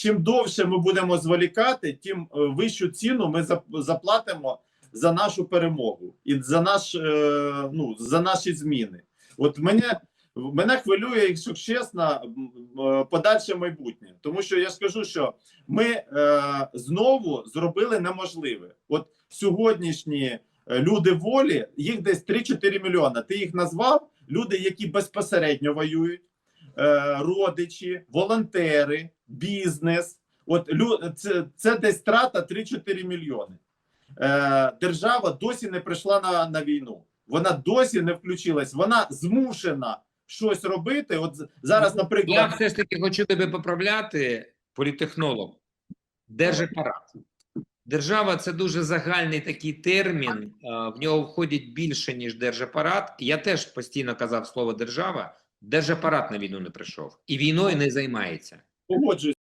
чим довше ми будемо зволікати, тим е, вищу ціну ми заплатимо за нашу перемогу і за наш е, ну за наші зміни. От мене мене хвилює, якщо чесно, е, подальше майбутнє, тому що я скажу, що ми знову зробили неможливе. От сьогоднішні люди волі, їх десь 3-4 мільйони. Ти їх назвав люди, які безпосередньо воюють, родичі, волонтери, бізнес. От це, це десь страта 3-4 мільйони. Е, держава досі не прийшла на, на війну. Вона досі не включилась. Вона змушена щось робити. От зараз, Я все ж таки хочу тебе поправляти, політехнолог. Держапарат. Держава це дуже загальний такий термін. В нього входить більше, ніж держапарат. Я теж постійно казав слово держава. Держапарат на війну не прийшов і війною не займається. погоджуюсь.